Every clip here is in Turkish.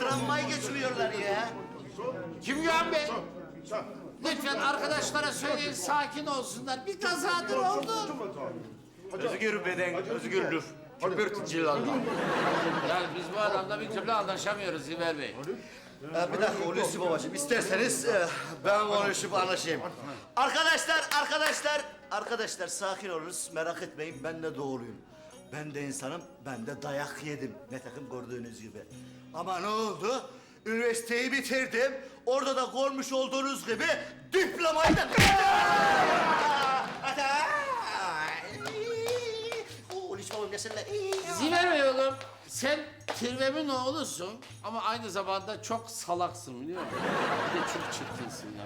travmayı geçiriyorlar ya. Kim Güven Bey? Lütfen arkadaşlara söyleyin sakin olsunlar. Bir kazadır oldu. Özgür beden, özgürlük. Kibir cilallah. Yani biz bu adamla bir türlü anlaşamıyoruz Ziver Bey. Ee, bir dakika Hulusi babacığım isterseniz e, ben konuşup anlaşayım. Arkadaşlar, arkadaşlar, arkadaşlar sakin olunuz merak etmeyin ben de doğruyum. Ben de insanım, ben de dayak yedim. Ne takım gördüğünüz gibi. Ama ne oldu? Üniversiteyi bitirdim. Orada da görmüş olduğunuz gibi diplomayı da... Ziver Bey oğlum sen Kirvem'in oğlusun ama aynı zamanda çok salaksın biliyor musun? Bir de çok çirkinsin ya.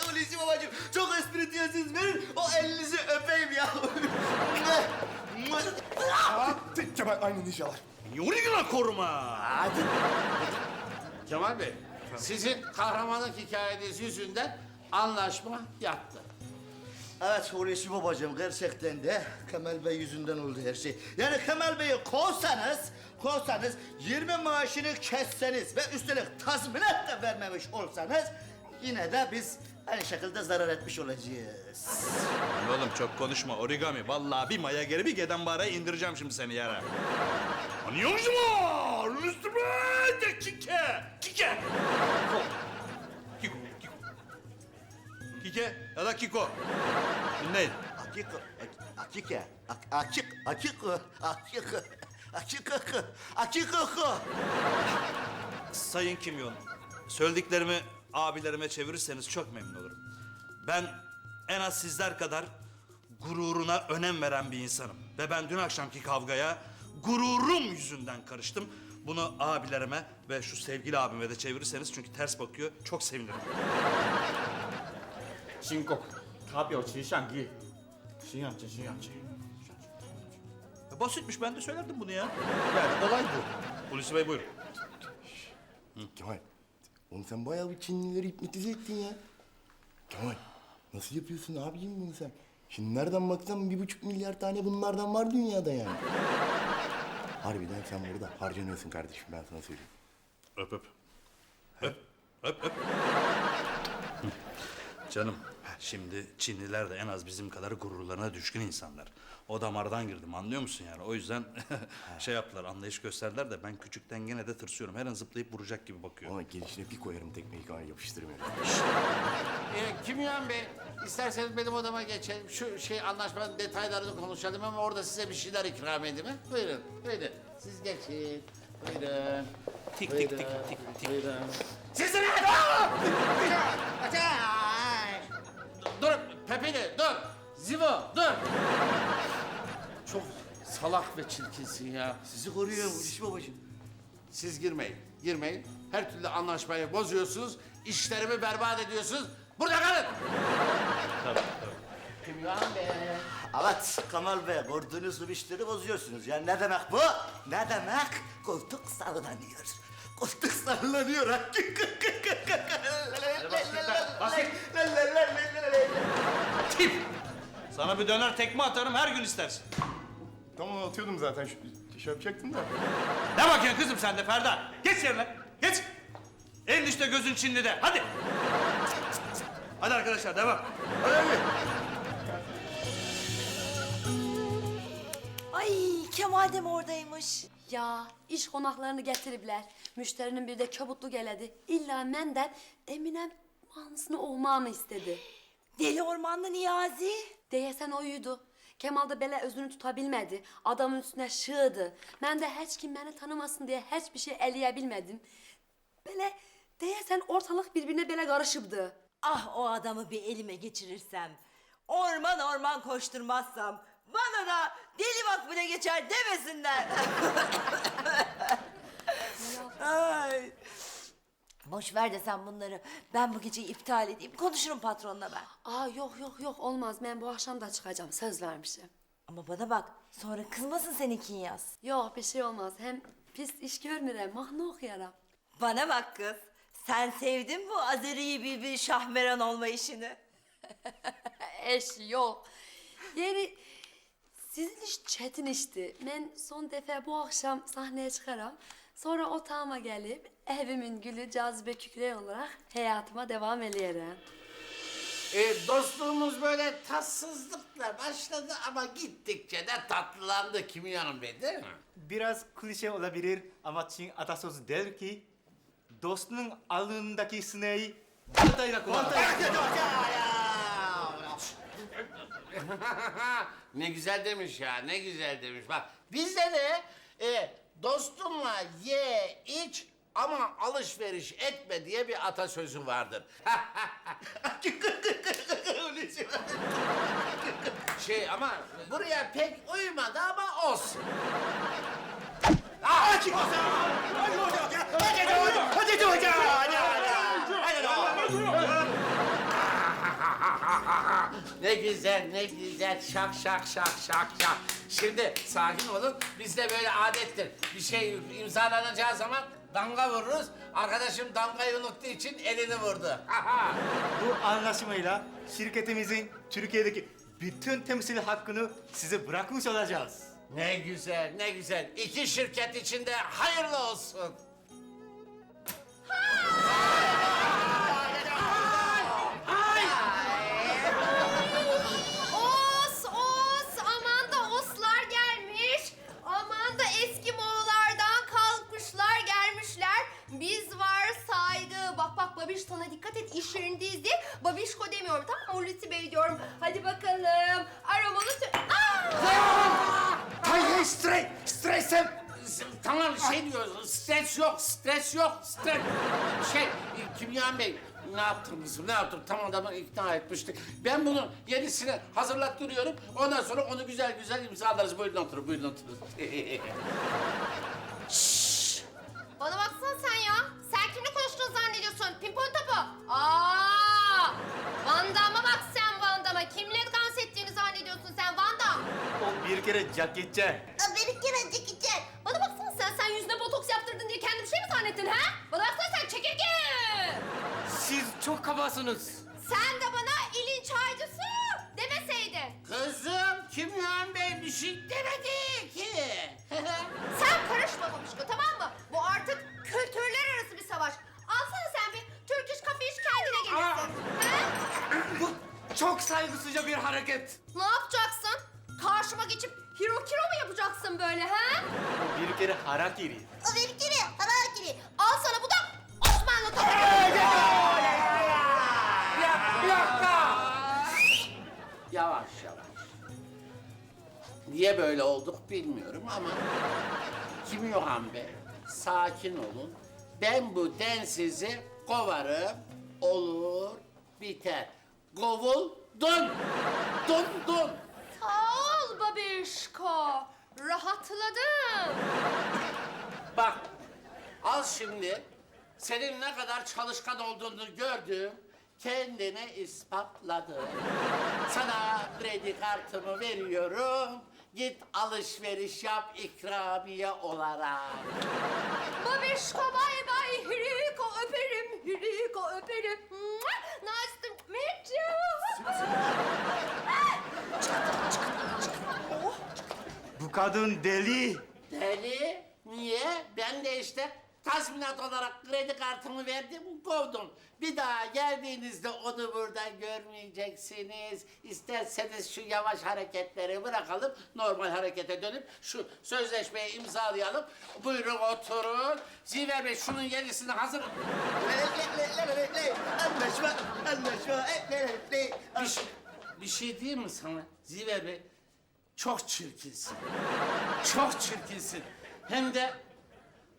Hulusi babacığım çok espri diyorsunuz. Verin o elinizi öpeyim ya. Kemal aynı ninjalar. Yürü koruma. Hadi. Kemal Bey, sizin kahramanlık hikayeniz yüzünden anlaşma yattı. Evet Hulusi babacığım gerçekten de Kemal Bey yüzünden oldu her şey. Yani Kemal Bey'i kovsanız, kovsanız 20 maaşını kesseniz ve üstelik tazminat da vermemiş olsanız yine de biz aynı şekilde zarar etmiş olacağız. Oğlum çok konuşma origami. Vallahi bir maya geri bir geden bağıraya indireceğim şimdi seni yere. Anlıyor musun? Üstüme de kike. Kike. Kiko. Kiko. Kike ya da Kiko. Dinleyin. Akik, akike, ak- akik, akik, akik, akik, akik, akik. Sayın Kimyon, söylediklerimi abilerime çevirirseniz çok memnun olurum. Ben en az sizler kadar gururuna önem veren bir insanım. Ve ben dün akşamki kavgaya gururum yüzünden karıştım. Bunu abilerime ve şu sevgili abime de çevirirseniz çünkü ters bakıyor. Çok sevinirim. 新共，他表其上意，信仰真信仰真。 Ya Basitmiş ben de söylerdim bunu ya. Yani olay bu. Hulusi Bey buyurun. Kemal, oğlum sen bayağı bir Çinlileri hipnotize ettin ya. Kemal, nasıl yapıyorsun abicim bunu sen? Şimdi nereden baksan bir buçuk milyar tane bunlardan var dünyada yani. Harbiden sen burada harcanıyorsun kardeşim ben sana söyleyeyim. Öp öp. Öp. Öp öp. Canım şimdi Çinliler de en az bizim kadar gururlarına düşkün insanlar. O damardan girdim anlıyor musun yani? O yüzden şey yaptılar anlayış gösterdiler de ben küçükten gene de tırsıyorum. Her an zıplayıp vuracak gibi bakıyor. Ama gelişine bir koyarım tekmeyi kan yapıştırmıyorum. Ee, Kimyan Bey, isterseniz benim odama geçelim. Şu şey anlaşmanın detaylarını konuşalım ama orada size bir şeyler ikram edeyim. ha? Buyurun, buyurun. Siz geçin. Buyurun. Tik tik tik tik tik. Buyurun. Siz de Dur, Pepini, dur. Zivo, dur. Çok salak ve çirkinsin ya. Sizi koruyorum Hulusi babacığım. Siz girmeyin, girmeyin. Her türlü anlaşmayı bozuyorsunuz, işlerimi berbat ediyorsunuz. Burada kalın. Tabii tabii. Kimyan Bey. Evet Kemal Bey gördüğünüz gibi işleri bozuyorsunuz. Yani ne demek bu? Ne demek? Koltuk sallanıyor. Koltuk sallanıyor. Tip. Sana bir döner tekme atarım her gün istersin. Tamam atıyordum zaten şu şey yapacaktım da. Ne bakıyorsun kızım sen de Ferda? Geç yerine. Geç. En işte gözün Çinli'de. Hadi. Hadi arkadaşlar devam. Ay Kemal de mi oradaymış? Ya iş konaklarını getiriblər. Müşterinin bir de köbutlu geledi. İlla menden Eminem manısını olmağını istedi. Deli ormanlı Niyazi. Deyesen oyuydu. Kemal da belə özünü tutabilmedi. Adamın üstüne şığıdı. Ben de hiç kim beni tanımasın diye hiçbir şey eləyə bilmedim. Belə deyesen ortalık birbirine belə karışıbdı. Ah o adamı bir elime geçirirsem, orman orman koşturmazsam, bana da deli makbule geçer demesinler. Ay. Boş ver de sen bunları. Ben bu geceyi iptal edeyim. Konuşurum patronla ben. Aa yok yok yok olmaz. Ben bu akşam da çıkacağım. Söz vermişim. Ama bana bak. Sonra kızmasın seni yaz. Yok bir şey olmaz. Hem pis iş görmürəm. Mahnı okuyaram. Bana bak kız. Sen sevdin bu Azeri Bibi Şahmeran olma işini. Eş yok. Yani Sizin iş çetin işti. Ben son defa bu akşam sahneye çıkaram. Sonra otağıma gelip evimin gülü cazibe kükre olarak hayatıma devam ederim. E, dostluğumuz böyle tatsızlıkla başladı ama gittikçe de tatlılandı Kimyan Bey değil mi? Biraz klişe olabilir ama Çin atasözü der ki dostun alnındaki sineği baltayla kovar. ne güzel demiş ya, ne güzel demiş. Bak bizde de e, dostunla ye, iç ama alışveriş etme diye bir atasözü vardır. şey ama buraya pek uymadı ama olsun. Ah! Ne güzel, ne güzel. Şak şak şak şak şak. Şimdi sakin olun. Bizde böyle adettir. Bir şey imzalanacağı zaman damga vururuz. Arkadaşım damgayı unuttuğu için elini vurdu. Bu anlaşmayla şirketimizin Türkiye'deki bütün temsil hakkını size bırakmış olacağız. ne güzel, ne güzel. İki şirket içinde hayırlı olsun. Diye. Babişko demiyorum tamam mı? Hulusi Bey diyorum. Hadi bakalım. Aromalı tü... Hayır, stres, stresem. Tamam şey diyor, stres yok, stres yok, stres. Şey, Kimyan Bey, ne yaptın kızım, ne yaptın? Tam adamı ikna etmiştik. Ben bunu yenisini hazırlattırıyorum. Ondan sonra onu güzel güzel imzalarız. Buyurun oturun, buyurun oturun. kere. Aa, Beni kere çekici. Bana baksana sen, sen yüzüne botoks yaptırdın diye kendi bir şey mi zannettin ha? Bana baksana sen çekirge. Siz çok kabasınız. Sen de bana ilin çaycısı demeseydin. Kızım, Kimyan Bey bir şey demedi ki. Sen karışma babişko tamam mı? Bu artık kültürler arası bir savaş. Alsana sen bir Turkish coffee iç kendine gelirsin. Bu çok saygısızca bir hareket. Ne yapacaksın? Karşıma geçip Hirokiro mu yapacaksın böyle ha? O bir kere harakiri. Harakiri, harakiri. Al sana bu da Osmanlı topu. Bir dakika. Yavaş yavaş. Niye böyle olduk bilmiyorum ama... Kim Yohan Bey, sakin olun. Ben bu densizi kovarım, olur, biter. Govul, dön. Dön, dön. Sağ Bak, al şimdi. Senin ne kadar çalışkan olduğunu gördüm. Kendine ispatladım. Sana kredi kartımı veriyorum. Git alışveriş yap ikramiye olarak. Babişko bay bay. Hiriko öperim. Hiriko öperim. Nice to meet you. Bu kadın deli. Deli? Niye? Ben de işte tazminat olarak kredi kartımı verdim, kovdum. Bir daha geldiğinizde onu burada görmeyeceksiniz. İsterseniz şu yavaş hareketleri bırakalım, normal harekete dönüp şu sözleşmeyi imzalayalım. Buyurun oturun. Ziver Bey şunun yenisini hazır... Anlaşma, anlaşma. Bir şey, bir şey diyeyim mi sana Ziver Bey? Çok çirkinsin. Çok çirkinsin. Hem de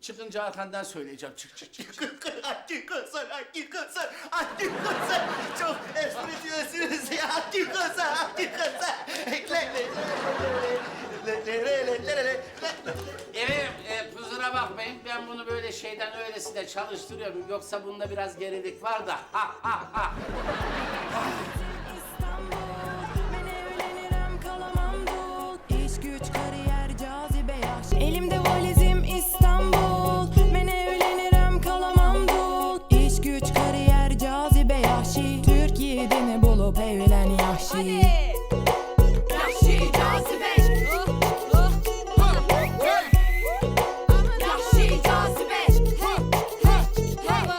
çıkınca arkandan söyleyeceğim. Çık çık çık. Antikonsol, antikonsol, antikonsol. Çok espritiyorsunuz ya. Antikonsol, antikonsol. Ekle. Evet, e, kusura bakmayın. Ben bunu böyle şeyden öylesine çalıştırıyorum. Yoksa bunda biraz gerilik var da. Ha ha ha.